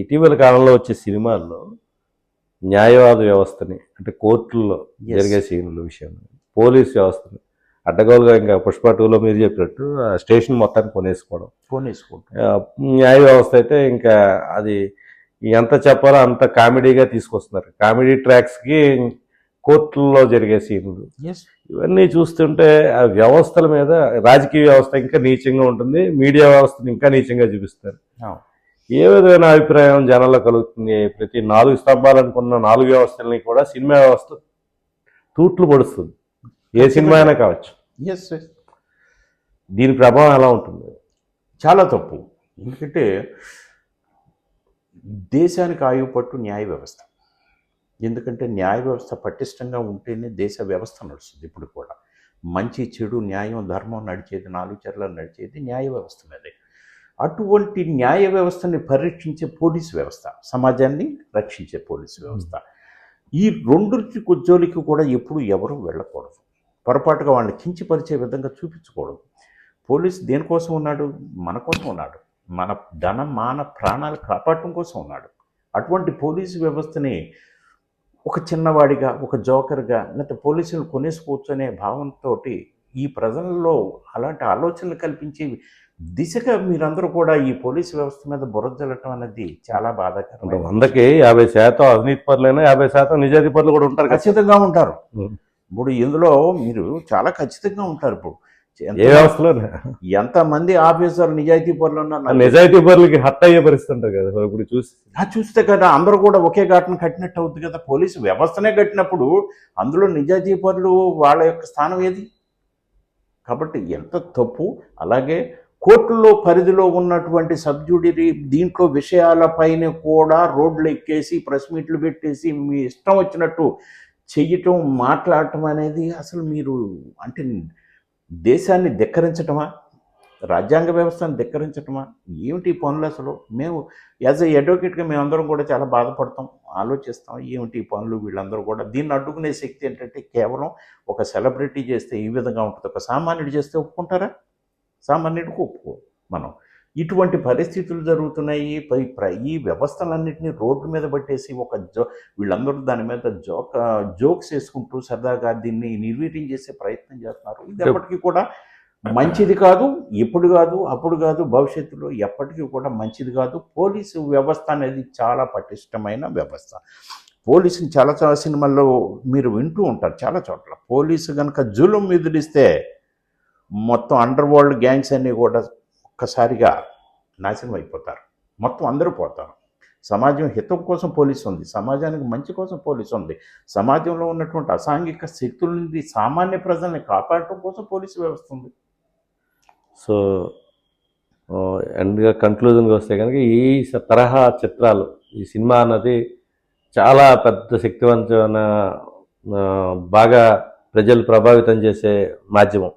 ఇటీవల కాలంలో వచ్చే సినిమాల్లో న్యాయవాద వ్యవస్థని అంటే కోర్టుల్లో. జరిగే సీన్ల విషయం పోలీస్ వ్యవస్థని అడ్డగోలుగా ఇంకా పుష్ప టూలో మీరు చెప్పినట్టు స్టేషన్ మొత్తాన్ని కొనేసుకోవడం. ఆ, న్యాయ వ్యవస్థ అయితే ఇంకా అది ఎంత చెప్పాలో అంత కామెడీగా తీసుకొస్తున్నారు. కామెడీ ట్రాక్స్కి కోర్టుల్లో జరిగే సీన్లు. ఇవన్నీ చూస్తుంటే ఆ వ్యవస్థల మీద రాజకీయ వ్యవస్థ ఇంకా నీచంగా ఉంటుంది మీడియా వ్యవస్థను ఇంకా నీచంగా చూపిస్తారు. ఏ విధమైన అభిప్రాయం జనాల్లో కలుగుతుంది? ప్రతి నాలుగు స్తంభాలు అనుకున్న నాలుగు వ్యవస్థల్ని కూడా సినిమా వ్యవస్థ తూట్లు పొడుస్తుంది. ఏ సినిమా అయినా కావచ్చు. ఎస్ ఎస్ దీని ప్రభావం ఎలా ఉంటుంది? చాలా తప్పు. ఎందుకంటే దేశానికి ఆయువు పట్టు న్యాయ వ్యవస్థ. ఎందుకంటే న్యాయ వ్యవస్థ పటిష్టంగా ఉంటేనే దేశ వ్యవస్థ నడుస్తుంది ఇప్పుడు కూడా. మంచి చెడు న్యాయం ధర్మం నడిచేది నాలుగు చర్యలు నడిచేది న్యాయ వ్యవస్థ మీదే. అటువంటి న్యాయ వ్యవస్థని పరిరక్షించే పోలీస్ వ్యవస్థ సమాజాన్ని రక్షించే పోలీస్ వ్యవస్థ. ఈ రెండు జోలికి కూడా ఎప్పుడు ఎవరు వెళ్ళకూడదు. పొరపాటుగా వాళ్ళని కించిపరిచే విధంగా చూపించకూడదు. పోలీస్ దేనికోసం ఉన్నాడు? మన కోసం ఉన్నాడు. మన ధన మాన ప్రాణాలు కాపాడటం కోసం ఉన్నాడు. అటువంటి పోలీసు వ్యవస్థని ఒక చిన్నవాడిగా ఒక జోకర్గా లేకపోతే పోలీసులు కొనేసుకోవచ్చు అనే భావంతో ఈ ప్రజల్లో అలాంటి ఆలోచనలు కల్పించి దిశగా మీరందరూ కూడా ఈ పోలీసు వ్యవస్థ మీద బురద జల్లటం అనేది చాలా బాధాకరం. వందకి యాభై శాతం అవినీతి పరులైనా యాభై శాతం నిజాయితీ పరులు కూడా ఉంటారు ఖచ్చితంగా ఉంటారు. ఇప్పుడు ఇందులో మీరు చాలా ఖచ్చితంగా ఉంటారు ఇప్పుడు. ఏ వ్యవస్థలో ఎంతమంది ఆఫీసర్ నిజాయితీ పనులు ఉన్నారు? నిజాయితీ పరులకి హట్ అయ్యే పరిస్థితి ఉంటుంది కదా. ఇప్పుడు చూసి ఆ చూస్తే కదా అందరూ కూడా ఒకే ఘాటను కట్టినట్టు అవుతుంది కదా. పోలీసు వ్యవస్థనే కట్టినప్పుడు అందులో నిజాయితీ పరులు వాళ్ళ యొక్క స్థానం ఏది? కాబట్టి ఎంత తప్పు అలాగే కోర్టుల్లో పరిధిలో ఉన్నటువంటి సబ్జుడిరీ దీంట్లో విషయాలపైన కూడా రోడ్లు ఎక్కేసి ప్రెస్ మీట్లు పెట్టేసి మీ ఇష్టం వచ్చినట్టు చెయ్యటం మాట్లాడటం అనేది అసలు మీరు అంటే దేశాన్ని ధిక్కరించటమా? రాజ్యాంగ వ్యవస్థను ధిక్కరించటమా? ఏమిటి పనులు అసలు? మేము యాజ్ ఎ అడ్వకేట్గా మేమందరం కూడా చాలా బాధపడతాం ఆలోచిస్తాం ఏమిటి పనులు వీళ్ళందరూ కూడా. దీన్ని అడ్డుకునే శక్తి ఏంటంటే కేవలం ఒక సెలబ్రిటీ చేస్తే ఈ విధంగా ఉంటుంది ఒక సామాన్యుడు చేస్తే ఒప్పుకుంటారా? సామాన్యుడికి ఒప్పుకో. మనం ఇటువంటి పరిస్థితులు జరుగుతున్నాయి. పై- ప్ర- ఈ వ్యవస్థలన్నింటినీ రోడ్డు మీద పట్టేసి ఒక జో వీళ్ళందరూ దాని మీద జోక్ జోక్స్ వేసుకుంటూ సరదాగా దీన్ని నిర్వీర్యం చేసే ప్రయత్నం చేస్తున్నారు. ఇది ఎప్పటికీ కూడా మంచిది కాదు ఇప్పుడు కాదు అప్పుడు కాదు భవిష్యత్తులో ఎప్పటికీ కూడా మంచిది కాదు. పోలీసు వ్యవస్థ అనేది చాలా పటిష్టమైన వ్యవస్థ. పోలీసుని చాలా చాలా సినిమాల్లో మీరు వింటూ ఉంటారు చాలా చోట్ల. పోలీసు కనుక జులుం ఎదురిస్తే మొత్తం అండర్ వరల్డ్ గ్యాంగ్స్ అన్నీ కూడా ఒక్కసారిగా నాశనం అయిపోతారు. మొత్తం అందరూ పోతారు. సమాజం హితం కోసం పోలీసు ఉంది. సమాజానికి మంచి కోసం పోలీసు ఉంది. సమాజంలో ఉన్నటువంటి అసాంఘిక శక్తుల నుండి సామాన్య ప్రజల్ని కాపాడటం కోసం పోలీసు వ్యవస్థ ఉంది. సో ఎండ్గా కంక్లూజన్గా వస్తే కనుక ఈ తరహా చిత్రాలు ఈ సినిమా అన్నది చాలా పెద్ద శక్తివంతమైన బాగా ప్రజలు ప్రభావితం చేసే మాధ్యమం.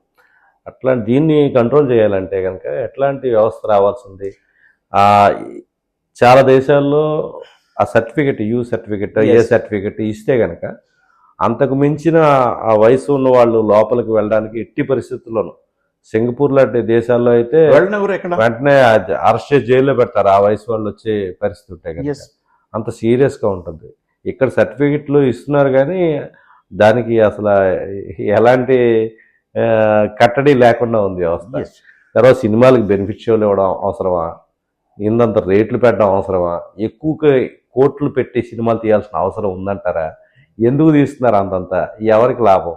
అట్లా దీన్ని కంట్రోల్ చేయాలంటే కనుక ఎట్లాంటి వ్యవస్థ రావాల్సి ఉంది ఆ, చాలా దేశాల్లో ఆ certificate U certificate A. Certificate ఇస్తే కనుక అంతకు మించిన ఆ వయసు ఉన్న వాళ్ళు లోపలికి వెళ్ళడానికి ఎట్టి పరిస్థితుల్లోనూ సింగపూర్ లాంటి దేశాల్లో అయితే వెంటనే అరెస్ట్ జైల్లో పెడతారు. ఆ వయసు వాళ్ళు వచ్చే పరిస్థితి ఉంటాయి ఎస్ అంత సీరియస్గా ఉంటుంది. ఇక్కడ సర్టిఫికెట్లు ఇస్తున్నారు కానీ దానికి అసలు ఎలాంటి కట్టడి లేకుండా ఉంది వ్యవస్థ. తర్వాత సినిమాలకు బెనిఫిట్ షోలు ఇవ్వడం అవసరమా? ఇంతంత రేట్లు పెట్టడం అవసరమా? ఎక్కువ కోట్లు పెట్టి సినిమాలు తీయాల్సిన అవసరం ఉందంటారా? ఎందుకు తీస్తున్నారు అంతంత? ఎవరికి లాభం?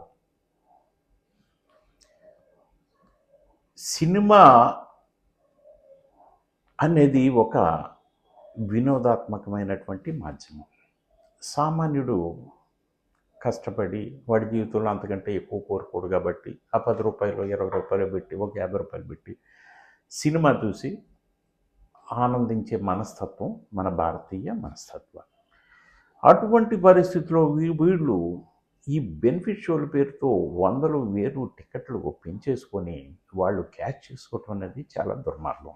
సినిమా అనేది ఒక వినోదాత్మకమైనటువంటి మాధ్యమం. సామాన్యుడు కష్టపడి వాడి జీవితంలో అంతకంటే ఎక్కువ కోరుకోడు కాబట్టి ఆ పది రూపాయలు ఇరవై రూపాయలు పెట్టి ఒక యాభై రూపాయలు పెట్టి సినిమా చూసి ఆనందించే మనస్తత్వం మన భారతీయ మనస్తత్వం. అటువంటి పరిస్థితిలో వీళ్ళు ఈ బెనిఫిట్ షోల పేరుతో వందలు వేలు టికెట్లు పెంచేసుకొని వాళ్ళు క్యాచ్ చేసుకోవటం అనేది చాలా దుర్మార్గం.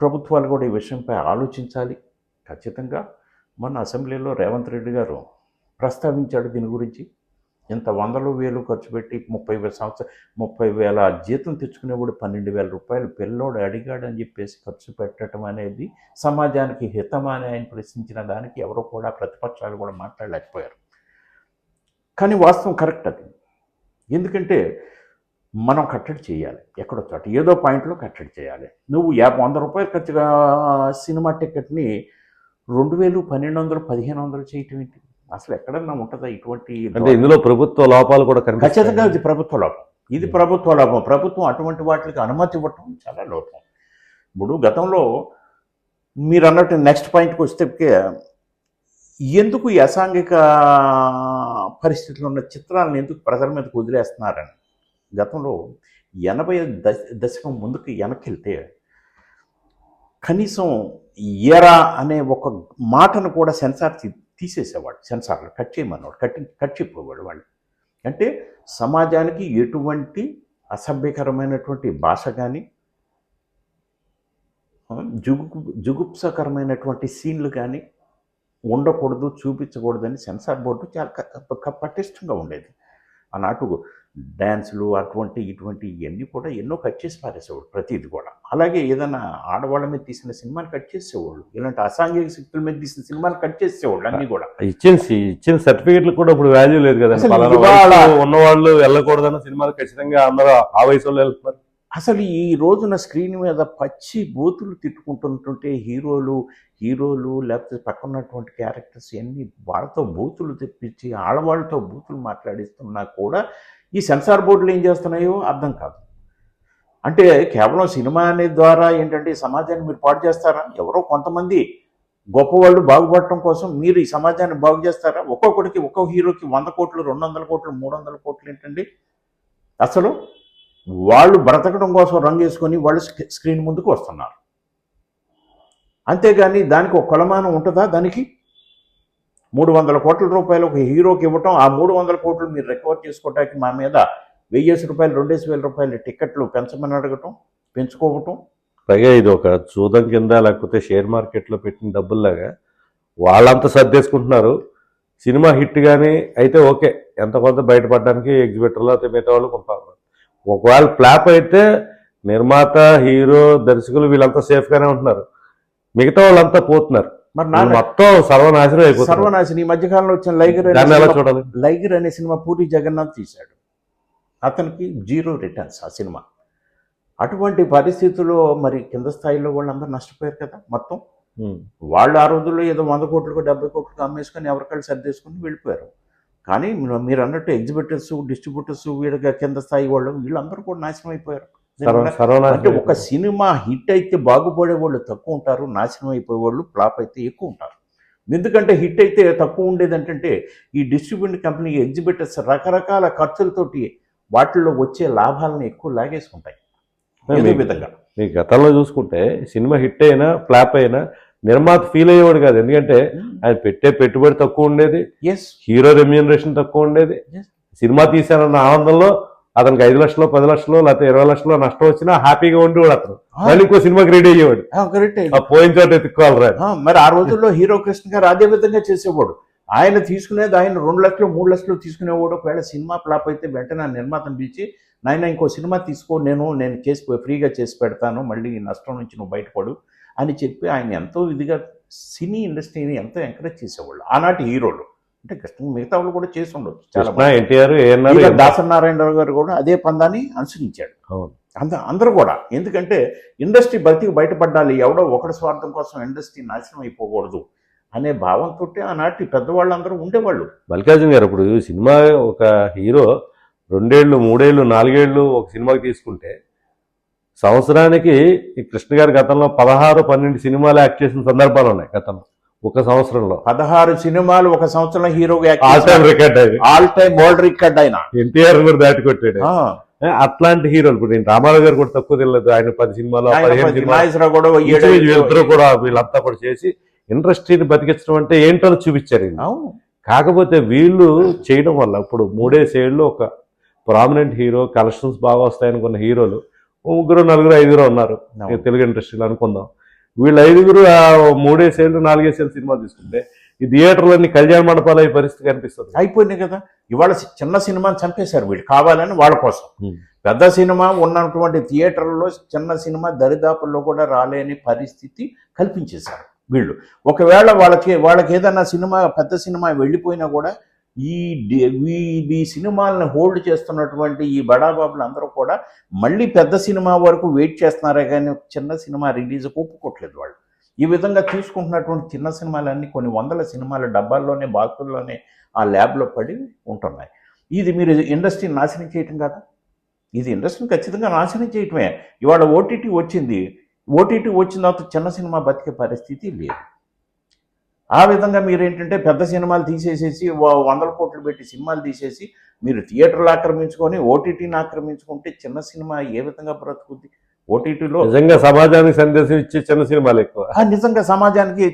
ప్రభుత్వాలు కూడా ఈ విషయంపై ఆలోచించాలి. ఖచ్చితంగా మన అసెంబ్లీలో రేవంత్ రెడ్డి గారు ప్రస్తావించాడు దీని గురించి. ఇంత వందలు వేలు ఖర్చు పెట్టి ముప్పై వేల సంవత్సరం ముప్పై వేల జీతం తెచ్చుకునేవాడు పన్నెండు వేల రూపాయలు పిల్లోడు అడిగాడని చెప్పేసి ఖర్చు పెట్టడం అనేది సమాజానికి హితమా అని ఆయన ప్రశ్నించిన దానికి ఎవరు కూడా ప్రతిపక్షాలు కూడా మాట్లాడలేకపోయారు. కానీ వాస్తవం కరెక్ట్ అది. ఎందుకంటే మనం కట్టడి చేయాలి. ఎక్కడో చోట ఏదో పాయింట్లో కట్టడి చేయాలి. నువ్వు యాభై వంద రూపాయలు ఖర్చుగా సినిమా టికెట్ని రెండు వేలు పన్నెండు వందలు పదిహేను వందలు చేయటం ఏంటి? అసలు ఎక్కడన్నా ఉంటుందా ఇటువంటి అంటే ఇందులో ప్రభుత్వ లోపాలు కూడా ఖచ్చితంగా ఇది ప్రభుత్వ లోపం. ఇది ప్రభుత్వ లోపం. ప్రభుత్వం అటువంటి వాటికి అనుమతి ఇవ్వటం చాలా లోపం. ఇప్పుడు గతంలో మీరు అన్నట్టు నెక్స్ట్ పాయింట్కి వస్తే ఎందుకు ఈ అసాంఘిక పరిస్థితుల్లో ఉన్న చిత్రాలను ఎందుకు ప్రజల మీదకి వదిలేస్తున్నారని? గతంలో ఎనభై దశ దశకం ముందుకు వెనక్కి కనీసం ఎరా అనే ఒక మాటను కూడా సెన్సార్ తీసేసేవాడు సెన్సార్లు కట్ చేయమన్నవాడు కట్ కట్ చెప్పేవాడు వాళ్ళు. అంటే సమాజానికి ఎటువంటి అసభ్యకరమైనటువంటి భాష కానీ జుగు జుగుప్సకరమైనటువంటి సీన్లు కానీ ఉండకూడదు చూపించకూడదని సెన్సార్ బోర్డు చాలా క- పటిష్టంగా ఉండేది. ఆనాటు డ్యాన్సులు అటువంటి ఇటువంటి ఇవన్నీ కూడా ఎన్నో కట్ చేసి పారేసేవాడు ప్రతిది కూడా. అలాగే ఏదైనా ఆడవాళ్ళ మీద తీసిన సినిమాని కట్ చేసేవాళ్ళు ఇలాంటి అసాంఘిక శక్తుల మీద తీసిన సినిమాని కట్ చేసేవాళ్ళు అన్నీ కూడా. ఇచ్చిన ఇచ్చిన సర్టిఫికెట్లు కూడా ఇప్పుడు వాల్యూ లేదు కదా ఉన్నవాళ్ళు వెళ్ళకూడదన్న సినిమాలు ఖచ్చితంగా అందరూ ఆ వయసు వాళ్ళు వెళ్తున్నారు. అసలు ఈ రోజున స్క్రీన్ మీద పచ్చి బూతులు తిట్టుకుంటుంటుంటే హీరోలు హీరోలు లేకపోతే పక్కన ఉన్నటువంటి క్యారెక్టర్స్ అన్ని వాళ్ళతో బూతులు తెప్పించి ఆడవాళ్ళతో బూతులు మాట్లాడిస్తున్నా కూడా ఈ సెన్సార్ బోర్డులు ఏం చేస్తున్నాయో అర్థం కాదు. అంటే కేవలం సినిమా అనే ద్వారా ఏంటంటే ఈ సమాజాన్ని మీరు పాడు చేస్తారా? ఎవరో కొంతమంది గొప్పవాళ్ళు బాగుపడటం కోసం మీరు ఈ సమాజాన్ని బాగు చేస్తారా? ఒక్కొక్కడికి ఒక్కొక్క హీరోకి వంద కోట్లు రెండు వందల కోట్లు మూడు వందల కోట్లు ఏంటండి? అసలు వాళ్ళు బ్రతకడం కోసం రంగు వేసుకొని వాళ్ళు స్క్రీన్ ముందుకు వస్తున్నారు. అంతేగాని దానికి ఒక కొలమానం ఉంటుందా? దానికి మూడు వందల కోట్ల రూపాయలు ఒక హీరోకి ఇవ్వటం ఆ మూడు వందల కోట్లు మీరు రికవర్ చేసుకోవడానికి మా మీద వెయ్యేసి రూపాయలు రెండేసి వేల రూపాయల టికెట్లు పెంచమని అడగటం పెంచుకోవటం. పైగా ఇది ఒక చూదం కింద లేకపోతే షేర్ మార్కెట్లో పెట్టిన డబ్బుల్లాగా వాళ్ళంతా సర్దేసుకుంటున్నారు. సినిమా హిట్ కానీ అయితే ఓకే. ఎంత కొంత బయటపడడానికి ఎగ్జిబిటర్లో అయితే మిగతా వాళ్ళు కొంత ఒకవేళ ఫ్లాప్ అయితే నిర్మాత హీరో దర్శకులు వీళ్ళంతా సేఫ్గానే ఉంటున్నారు. మిగతా వాళ్ళంతా పోతున్నారు. మరి నా మొత్తం సర్వనాశనం అయిపోతున్నారు. సర్వనాశని. ఈ మధ్యకాలంలో వచ్చిన లైగర్ చూడాలి? లైగర్ అనే సినిమా పూరి జగన్నాథ్ తీశాడు. అతనికి జీరో రిటర్న్స్ ఆ సినిమా. అటువంటి పరిస్థితుల్లో మరి కింద స్థాయిలో వాళ్ళందరూ నష్టపోయారు కదా మొత్తం. వాళ్ళు ఆ రోజుల్లో ఏదో వంద కోట్లకు డెబ్బై కోట్లకు అమ్మేసుకొని ఎవరికాళ్ళు సర్దేసుకొని వెళ్ళిపోయారు. కానీ మీరు- అన్నట్టు ఎగ్జిబిటర్స్ డిస్ట్రిబ్యూటర్స్ వీళ్ళగా కింద స్థాయి వాళ్ళు వీళ్ళందరూ కూడా నాశనం అయిపోయారు అంటే ఒక సినిమా హిట్ అయితే బాగుపడే వాళ్ళు తక్కువ ఉంటారు నాశనం అయిపోయే వాళ్ళు ఫ్లాప్ అయితే ఎక్కువ ఉంటారు. ఎందుకంటే హిట్ అయితే తక్కువ ఉండేది ఏంటంటే ఈ డిస్ట్రిబ్యూషన్ కంపెనీ ఎగ్జిబిటర్స్ రకరకాల ఖర్చులతోటి వాటిల్లో వచ్చే లాభాలను ఎక్కువ లాగేసుకుంటాయి. విధంగా. మీ గతంలో చూసుకుంటే సినిమా హిట్ అయినా ఫ్లాప్ అయినా నిర్మాత ఫీల్ అయ్యేవాడు కాదు. ఎందుకంటే ఆయన పెట్టే పెట్టుబడి తక్కువ ఉండేది. ఎస్ హీరో రెమ్యూనరేషన్ తక్కువ ఉండేది. సినిమా తీశానన్న ఆనందంలో అతనికి ఐదు లక్షలు పది లక్షలు లేకపోతే ఇరవై లక్షలు నష్టం వచ్చినా హ్యాపీగా ఉండేవాడు అతను. మళ్ళీ ఇంకో సినిమాకి రెడీ అయ్యేవాడు. కరెక్ట్ ఆ పోయిన చోట ఎత్తుక్కోవాలి రా. ఆ, మరి ఆ రోజుల్లో హీరో కృష్ణ గారు అదే విధంగా చేసేవాడు. ఆయన తీసుకునేది ఆయన రెండు లక్షలు మూడు లక్షలు తీసుకునేవాడు. ఒకవేళ సినిమా ఫ్లాప్ అయితే వెంటనే నిర్మాతను పిలిచి నాయన ఇంకో సినిమా తీసుకో నేను నేను చేసి ఫ్రీగా చేసి పెడతాను. మళ్ళీ నష్టం నుంచి నువ్వు బయటపడు. అని చెప్పి ఆయన ఎంతో ఇదిగా సినీ ఇండస్ట్రీని ఎంతో ఎంకరేజ్ చేసేవాళ్ళు. ఆనాటి హీరోలు. అంటే కృష్ణ మిగతా వాళ్ళు కూడా చేసి ఉండొచ్చు. చాలా ఎన్టీఆర్ దాసనారాయణరావు గారు కూడా అదే పందాన్ని అనుసరించాడు. అవును. అంద అందరూ కూడా. ఎందుకంటే ఇండస్ట్రీ బతికి బయటపడాలి. ఎవడో ఒకటి స్వార్థం కోసం ఇండస్ట్రీ నాశనం అయిపోకూడదు అనే భావంతో ఆనాటి పెద్దవాళ్ళందరూ ఉండేవాళ్ళు. మల్లికార్జున గారు ఇప్పుడు సినిమా ఒక హీరో రెండేళ్ళు మూడేళ్ళు నాలుగేళ్ళు ఒక సినిమాకి తీసుకుంటే సంవత్సరానికి ఈ కృష్ణ గారి గతంలో పదహారు పన్నెండు సినిమాలు యాక్ట్ చేసిన సందర్భాలు ఉన్నాయి గతంలో ఒక సంవత్సరంలో. పదహారు సినిమాలు ఒక సంవత్సరం హీరోగా all time record all time world record ఆయన. ఎన్టీఆర్ కూడా దాటి కొట్టాడు అట్లాంటి హీరోలు ఇప్పుడు నేను రామారావు గారు కూడా తక్కువ తెలియదు. ఆయన పది సినిమాలు పదిహేను సినిమాలు కూడా వీళ్ళిద్దరూ వీళ్ళంతా కూడా చేసి ఇండస్ట్రీని బతికించడం అంటే ఏంటో చూపించారు కాకపోతే వీళ్ళు చేయడం వల్ల ఇప్పుడు మూడేసేళ్ళు ఒక ప్రామినెంట్ హీరో కలెక్షన్స్ బాగా వస్తాయనుకున్న హీరోలు ముగ్గురు నలుగురు ఐదుగురు ఉన్నారు. తెలుగు ఇండస్ట్రీలో అనుకుందాం. వీళ్ళు ఐదుగురు మూడేసేళ్ళు నాలుగేసేళ్ళు సినిమా తీసుకుంటే ఈ థియేటర్లన్నీ కళ్యాణ మండపాలు అయ్యే పరిస్థితి కనిపిస్తుంది. అయిపోయినాయి కదా. ఇవాళ చిన్న సినిమాని చంపేశారు వీళ్ళు. కావాలని వాళ్ళ కోసం. పెద్ద సినిమా ఉన్నటువంటి థియేటర్లలో చిన్న సినిమా దరిదాపుల్లో కూడా రాలేని పరిస్థితి కల్పించేశారు వీళ్ళు. ఒకవేళ వాళ్ళకి వాళ్ళకి ఏదన్నా సినిమా పెద్ద సినిమా వెళ్ళిపోయినా కూడా ఈ ఈ- సినిమాలను హోల్డ్ చేస్తున్నటువంటి ఈ బడాబాబులు అందరూ కూడా మళ్ళీ పెద్ద సినిమా వరకు వెయిట్ చేస్తున్నారే కానీ చిన్న సినిమా రిలీజ్ ఒప్పుకోవట్లేదు వాళ్ళు. ఈ విధంగా తీసుకుంటున్నటువంటి చిన్న సినిమాలన్నీ కొన్ని వందల సినిమాల డబ్బాల్లోనే బాక్సుల్లోనే ఆ ల్యాబ్లో పడి ఉంటున్నాయి. ఇది మీరు ఇండస్ట్రీని నాశనం చేయటం కదా? ఇది ఇండస్ట్రీని ఖచ్చితంగా నాశనం చేయటమే. ఇవాళ ఓటీటీ వచ్చింది. ఓటీటీ వచ్చిన తర్వాత చిన్న సినిమా బతికే పరిస్థితి లేదు. ఆ విధంగా మీరు ఏంటంటే పెద్ద సినిమాలు తీసేసేసి వందల కోట్లు పెట్టి సినిమాలు తీసేసి మీరు థియేటర్లు ఆక్రమించుకొని ఓటీటీని ఆక్రమించుకుంటే చిన్న సినిమా ఏ విధంగా బ్రతుకుద్ది? ఓటీటీలో నిజంగా సమాజానికి సందేశం ఇచ్చే చిన్న సినిమాలు ఎక్కువ. నిజంగా సమాజానికి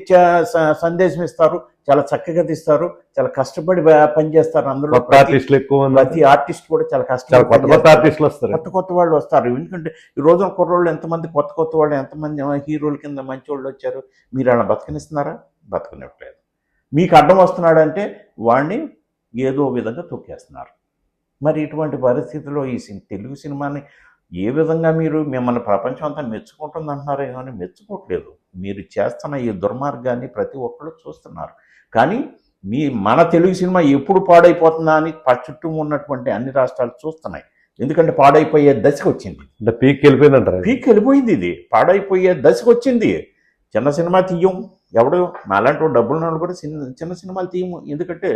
సందేశం ఇస్తారు. చాలా చక్కగా తీస్తారు. చాలా కష్టపడి పనిచేస్తారు అందులో ఆర్టిస్టులు ఎక్కువ. ప్రతి ఆర్టిస్ట్ కూడా చాలా కష్టపడి కొత్త కొత్త. ఆర్టిస్టులు వస్తారు. కొత్త కొత్త వాళ్ళు వస్తారు. ఎందుకంటే ఈ రోజున కుర్రోళ్ళు ఎంతమంది కొత్త కొత్త వాళ్ళు ఎంతమంది హీరోల కింద మంచి వాళ్ళు వచ్చారు? మీరు అలా బతకనిస్తున్నారా? బతకనివ్వట్లేదు. మీకు అడ్డం వస్తున్నాడంటే వాడిని ఏదో విధంగా తొక్కేస్తున్నారు. మరి ఇటువంటి పరిస్థితిలో ఈ సిన్- తెలుగు సినిమాని ఏ విధంగా మీరు మిమ్మల్ని ప్రపంచం అంతా మెచ్చుకుంటుంది అంటున్నారే కానీ మెచ్చుకోవట్లేదు మీరు చేస్తున్న ఈ దుర్మార్గాన్ని ప్రతి ఒక్కరు చూస్తున్నారు. కానీ మీ మన తెలుగు సినిమా ఎప్పుడు పాడైపోతుందా అని చుట్టూ ఉన్నటువంటి అన్ని రాష్ట్రాలు చూస్తున్నాయి. ఎందుకంటే పాడైపోయే దశకు వచ్చింది అంటే పీక్ వెళ్ళిపోయిందంటారు పీక్ వెళ్ళిపోయింది ఇది. పాడైపోయే దశకు వచ్చింది చిన్న సినిమా తీయం. ఎవడు నాలాంటి డబ్బులు ఉన్నవాళ్ళు కూడా చిన్న చిన్న సినిమాలు తీయము ఎందుకంటే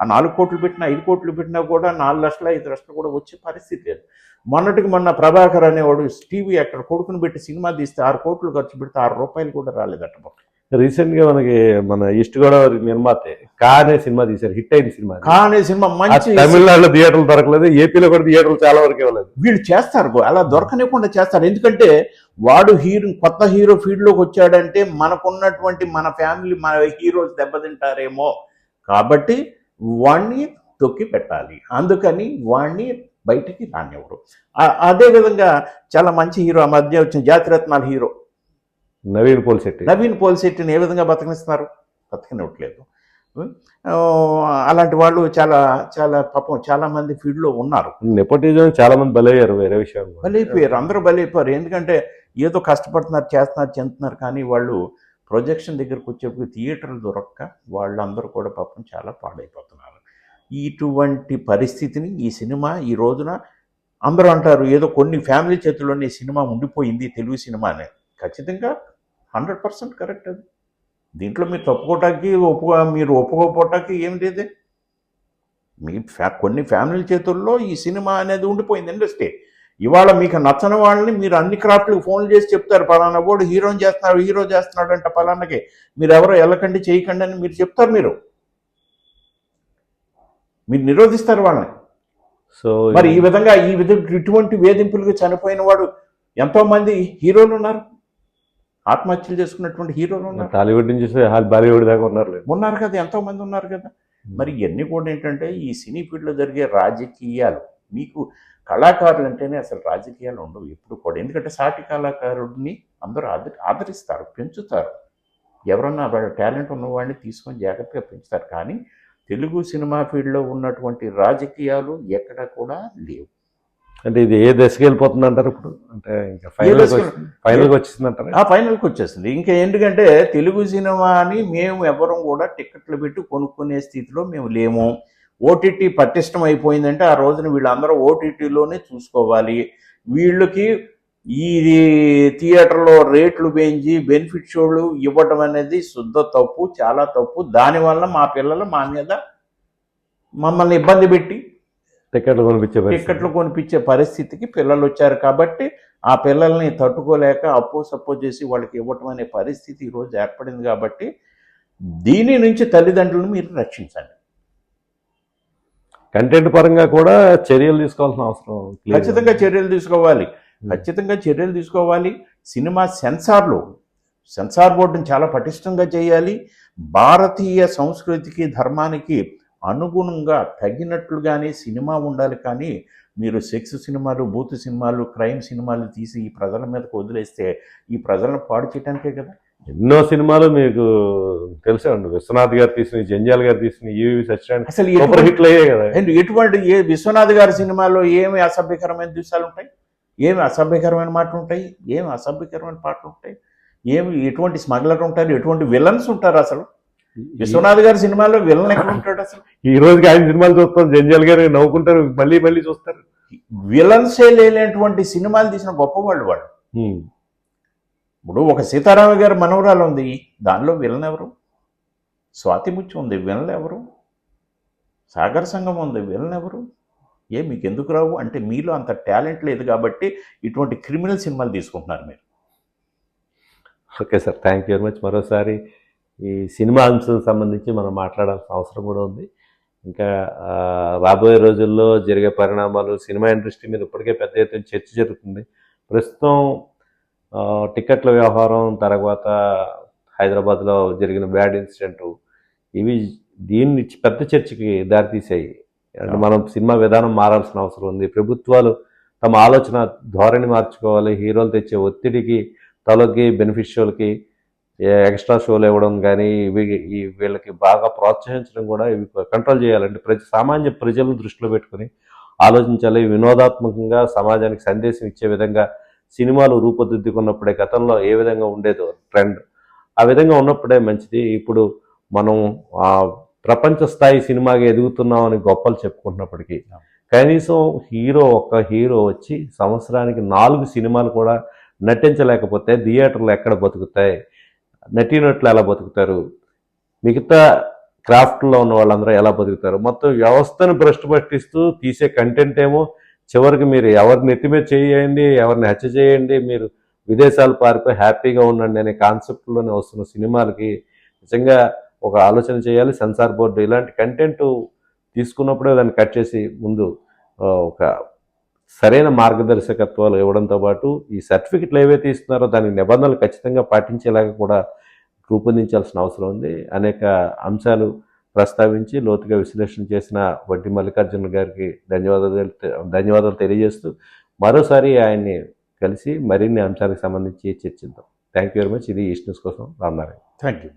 ఆ నాలుగు కోట్లు పెట్టినా ఐదు కోట్లు పెట్టినా కూడా నాలుగు లక్షలు ఐదు లక్షలు కూడా వచ్చే పరిస్థితి లేదు. మొన్నటికి మొన్న ప్రభాకర్ అనేవాడు టీవీ యాక్టర్ కొడుకుని పెట్టి సినిమా తీస్తే ఆరు కోట్లు ఖర్చు పెడితే ఆరు రూపాయలు కూడా రాలేదట పాపం. రీసెంట్గా మనకి మన ఈస్ట్ గోదావరి నిర్మాతే కా అనే సినిమా తీశారు హిట్ అయిన సినిమా. కా అనే సినిమా మంచి తమిళనాడులో థియేటర్లు దొరకలేదు ఏపీలో కూడా థియేటర్లు చాలా వరకు ఇవ్వలేదు. వీళ్ళు చేస్తారు అలా దొరకనివ్వకుండా చేస్తారు. ఎందుకంటే వాడు హీరో కొత్త హీరో ఫీల్డ్లోకి వచ్చాడంటే మనకున్నటువంటి మన ఫ్యామిలీ మన హీరోస్ దెబ్బతింటారేమో. కాబట్టి వాణ్ణి తొక్కి పెట్టాలి. అందుకని వాణ్ణి బయటికి రానివ్వరు. ఆ- అదే విధంగా చాలా మంచి హీరో ఆ మధ్య వచ్చిన జాతిరత్నాల హీరో నవీన్ పోల్శెట్టి నవీన్ పోల్శెట్టిని ఏ విధంగా బతకనిస్తున్నారు? బతకనివ్వట్లేదు అలాంటి వాళ్ళు చాలా చాలా పాపం చాలా మంది ఫీల్డ్లో ఉన్నారు. నెపోటిజం చాలా మంది బలయ్యారు వేరే విషయం బలైపోయారు అందరూ బలైపోయారు. ఎందుకంటే ఏదో కష్టపడుతున్నారు చేస్తున్నారు చెందుతున్నారు కానీ వాళ్ళు ప్రొజెక్షన్ దగ్గరకు వచ్చేప్పుడు థియేటర్లు దొరక్క వాళ్ళందరూ కూడా పాపం చాలా పాడైపోతున్నారు. ఇటువంటి పరిస్థితిని ఈ సినిమా ఈ రోజున అందరూ అంటారు ఏదో కొన్ని ఫ్యామిలీ చేతుల్లోనే ఈ సినిమా ఉండిపోయింది తెలుగు సినిమా అని ఖచ్చితంగా హండ్రెడ్ పర్సెంట్ కరెక్ట్ అది. దీంట్లో మీరు తప్పుకోవటానికి ఒప్పుకో మీరు ఒప్పుకోపోవటానికి ఏం లేదే. మీ ఫ్యా కొన్ని ఫ్యామిలీ చేతుల్లో ఈ సినిమా అనేది ఉండిపోయింది ఇండస్ట్రీ. ఇవాళ మీకు నచ్చని వాళ్ళని మీరు అన్ని క్రాఫ్ట్లకు ఫోన్లు చేసి చెప్తారు. పలానా వాడు హీరో చేస్తున్నాడు హీరో చేస్తున్నాడు అంటే పలానాకి మీరు ఎవరో వెళ్ళకండి చేయకండి అని మీరు చెప్తారు మీరు. మీరు నిరోధిస్తారు వాళ్ళని. సో మరి ఈ విధంగా ఈ విధ ఇటువంటి వేధింపులకు చనిపోయిన వాడు ఎంతో మంది హీరోలు ఉన్నారు. ఆత్మహత్యలు చేసుకున్నటువంటి హీరోలు ఉన్నారు. టాలీవుడ్ నుంచి బాలీవుడ్ దాకా ఉన్నారు ఉన్నారు కదా ఎంతో మంది ఉన్నారు కదా. మరి ఇవన్నీ కూడా ఏంటంటే ఈ సినీ ఫీల్డ్లో జరిగే రాజకీయాలు. మీకు కళాకారులు అంటేనే అసలు రాజకీయాలు ఉండవు ఎప్పుడు కూడా. ఎందుకంటే సాటి కళాకారుడిని అందరూ ఆదరి ఆదరిస్తారు పెంచుతారు. ఎవరన్నా వాళ్ళ టాలెంట్ ఉన్నవాడిని తీసుకొని జాగ్రత్తగా పెంచుతారు. కానీ తెలుగు సినిమా ఫీల్డ్లో ఉన్నటువంటి రాజకీయాలు ఎక్కడ కూడా లేవు. అంటే ఇది ఏ దశకి వెళ్ళిపోతుంది అంటారు ఇప్పుడు? అంటే ఇంకా ఫైనల్ దశకి- ఫైనల్ వచ్చింది అంటారా? ఆ ఫైనల్కి వచ్చేసింది. ఇంకా ఎందుకంటే తెలుగు సినిమాని మేము ఎవరం కూడా టికెట్లు పెట్టి కొనుక్కునే స్థితిలో మేము లేము. ఓటీటీ పటిష్టం అయిపోయిందంటే ఆ రోజున వీళ్ళందరూ ఓటీటీలోనే చూసుకోవాలి. వీళ్ళకి ఈ థియేటర్లో రేట్లు పెంచి బెనిఫిట్ షోలు ఇవ్వటం అనేది శుద్ధ తప్పు చాలా తప్పు. దానివల్ల మా పిల్లలు మా మీద మమ్మల్ని ఇబ్బంది పెట్టి టికెట్లు కొనిపించే. టిక్కెట్లు కొనిపించే పరిస్థితికి పిల్లలు వచ్చారు కాబట్టి ఆ పిల్లల్ని తట్టుకోలేక అప్పు సప్పు చేసి వాళ్ళకి ఇవ్వటం అనే పరిస్థితి ఈరోజు ఏర్పడింది కాబట్టి దీని నుంచి తల్లిదండ్రులను మీరు రక్షించండి కంటెంట్ పరంగా కూడా చర్యలు తీసుకోవాల్సిన అవసరం ఖచ్చితంగా. చర్యలు తీసుకోవాలి Hmm. ఖచ్చితంగా చర్యలు తీసుకోవాలి సినిమా సెన్సార్లు సెన్సార్ బోర్డుని చాలా పటిష్టంగా చేయాలి భారతీయ సంస్కృతికి ధర్మానికి అనుగుణంగా తగినట్లుగానే సినిమా ఉండాలి కానీ మీరు సెక్స్ సినిమాలు బూత్ సినిమాలు క్రైమ్ సినిమాలు తీసి ఈ ప్రజల మీదకు వదిలేస్తే ఈ ప్రజలను పాడు చేయడానికే కదా? ఎన్నో సినిమాలు మీకు తెలుసే అండి? విశ్వనాథ్ గారు తీసిన జంజాల్ గారు తీసిన ఈవి సత్యనారాయణ అసలు సూపర్ ఎటువంటి- హిట్లు అయ్యాయి కదా. అండ్ ఎటువంటి ఏ విశ్వనాథ్ గారి సినిమాలో ఏమి అసభ్యకరమైన దృశ్యాలు ఉంటాయి? ఏమి అసభ్యకరమైన మాటలు ఉంటాయి? ఏమి అసభ్యకరమైన పాటలు ఉంటాయి? ఏమి ఎటువంటి స్మగ్లర్ ఉంటారు? ఎటువంటి విలన్స్ ఉంటారు అసలు? విశ్వనాథ్ గారి సినిమాలో విలన్ ఎక్కడ ఉంటాడు అసలు? ఈ రోజుకి ఆయన సినిమాలు చూస్తాం జంజాల్ గారు నవ్వుకుంటారు మళ్ళీ మళ్ళీ చూస్తారు. విలన్సే లేనటువంటి సినిమాలు తీసిన గొప్పవాళ్ళు వాళ్ళు. ఇప్పుడు ఒక సీతారామ గారి మనవరాలు ఉంది దానిలో విలన్ ఎవరు? స్వాతి ముత్యం ఉంది విలన్ ఎవరు? సాగర సంఘం ఉంది విలన్ ఎవరు? ఏ మీకు ఎందుకు రావు? అంటే మీలో అంత టాలెంట్ లేదు కాబట్టి ఇటువంటి క్రిమినల్ సినిమాలు తీసుకుంటున్నారు మీరు. Okay sir thank you very much. మరోసారి ఈ సినిమా అంశం సంబంధించి మనం మాట్లాడాల్సిన అవసరం కూడా ఉంది. ఇంకా రాబోయే రోజుల్లో జరిగే పరిణామాలు సినిమా ఇండస్ట్రీ మీద ఇప్పటికే పెద్ద ఎత్తున చర్చ జరుగుతుంది. ప్రస్తుతం టికెట్ల వ్యవహారం తర్వాత హైదరాబాద్లో జరిగిన బ్యాడ్ ఇన్సిడెంట్ ఇవి దీన్ని పెద్ద చర్చకి దారితీసాయి అంటే మనం సినిమా విధానం మారాల్సిన అవసరం ఉంది. ప్రభుత్వాలు తమ ఆలోచన ధోరణి మార్చుకోవాలి. హీరోలు తెచ్చే ఒత్తిడికి తలకి బెనిఫిషియల్కి ఎక్స్ట్రా షోలు ఇవ్వడం కానీ ఇవి ఈ వీళ్ళకి బాగా ప్రోత్సహించడం కూడా ఇవి కంట్రోల్ చేయాలంటే ప్రతి సామాన్య ప్రజలను దృష్టిలో పెట్టుకొని ఆలోచించాలి. వినోదాత్మకంగా సమాజానికి సందేశం ఇచ్చే విధంగా సినిమాలు రూపుదిద్దుకున్నప్పుడే గతంలో ఏ విధంగా ఉండేదో ట్రెండ్ ఆ విధంగా ఉన్నప్పుడే మంచిది. ఇప్పుడు మనం ప్రపంచ స్థాయి సినిమాగా ఎదుగుతున్నామని గొప్పలు చెప్పుకుంటున్నప్పటికీ కనీసం హీరో ఒక్క హీరో వచ్చి సంవత్సరానికి నాలుగు సినిమాలు కూడా నటించలేకపోతే థియేటర్లు ఎక్కడ బతుకుతాయి? నటీనటులు ఎలా బతుకుతారు? మిగతా క్రాఫ్ట్లో ఉన్న వాళ్ళందరూ ఎలా బతుకుతారు? మొత్తం వ్యవస్థను భ్రష్టు పట్టిస్తూ తీసే కంటెంట్ ఏమో చివరికి మీరు ఎవరిని నెత్తి మీద చేయండి ఎవరిని హత్య చేయండి మీరు విదేశాలు పారిపోయి హ్యాపీగా ఉండండి అనే కాన్సెప్ట్లోనే వస్తున్న సినిమాలకి నిజంగా ఒక ఆలోచన చేయాలి. సెన్సార్ బోర్డు ఇలాంటి కంటెంట్ తీసుకున్నప్పుడే దాన్ని కట్ చేసి ముందు ఒక సరైన మార్గదర్శకత్వాలు ఇవ్వడంతో పాటు ఈ సర్టిఫికెట్లు ఏవైతే ఇస్తున్నారో దాని నిబంధనలు ఖచ్చితంగా పాటించేలాగా కూడా రూపొందించాల్సిన అవసరం ఉంది. అనేక అంశాలు ప్రస్తావించి లోతుగా విశ్లేషణ చేసిన వడ్డీ మల్లికార్జున గారికి ధన్యవాదాలు ధన్యవాదాలు తెలియజేస్తూ మరోసారి ఆయన్ని కలిసి మరిన్ని అంశాలకు సంబంధించి చర్చిద్దాం. Thank you very much. ఇది ఈస్ట్ న్యూస్ కోసం రామనారాయణ. Thank you